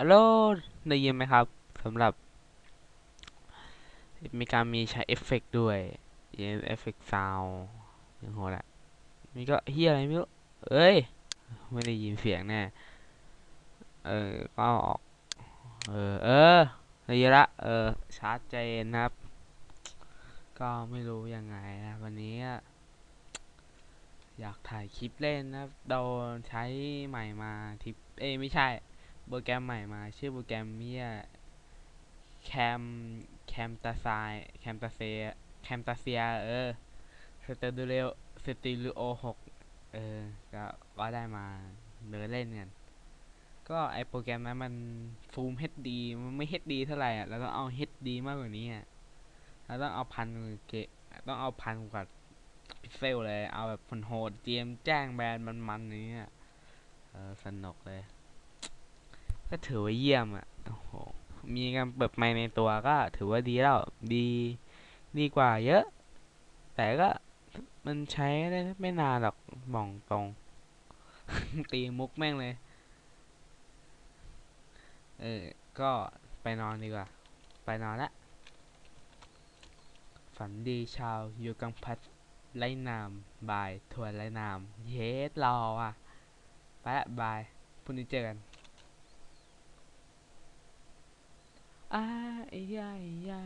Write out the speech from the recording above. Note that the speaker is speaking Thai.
ฮัลโหลได้ยินไหมครับสำหรับ มีการมีใช้เอฟเฟกด้วยเอฟเฟกซาวย่างโหดอะนี่ก็เฮียอะไรไม่รู้เอ้ย ไม่ได้ยินเสียงแน่ เออก็ออก เออ เออได้ยินละ เออชัดเจนนะครับ ก็ไม่รู้ยังไงนะวันนี้ อยากถ่ายคลิปเล่นนะโดนใช้ใหม่มาทิป เอ้ยไม่ใช่ โปรแกรมใหม่มาชื่อโปรแกรมเมียแคมแคมตาไซแคมตาเซียแคมตาเซียเออสเตอริโอสติลิโอหกเออ ก็ก็ได้มาเดินเล่นกัน ก็ไอโปรแกรมนั้นมันฟูม HD มันไม่ HD เท่าไหร่อะเราต้องเอา HD มากกว่านี้อะเราต้องเอาพันเกะต้องเอาพันกว่าพิกเซลเลย เอาแบบโหดเจียมแจ้งแบรนด์มันๆนี้อะเออสนุกเลย ก็ถือว่าเยี่ยมอะโอ้โหมีการเปิดไมค์ในตัวก็ถือว่าดีแล้ว ดีดีกว่าเยอะ แต่ก็มันใช้ได้ไม่นานหรอกมองตรง ตีมุกแม่งเลย เออ ก็ไปนอนดีกว่า ไปนอนละ ฝันดีชาวอยู่กังพัดไล่นามบายทวนไล่นาม เยสรออะ ไปละบายพรุ่งนี้เจอกัน อ้ายยายยา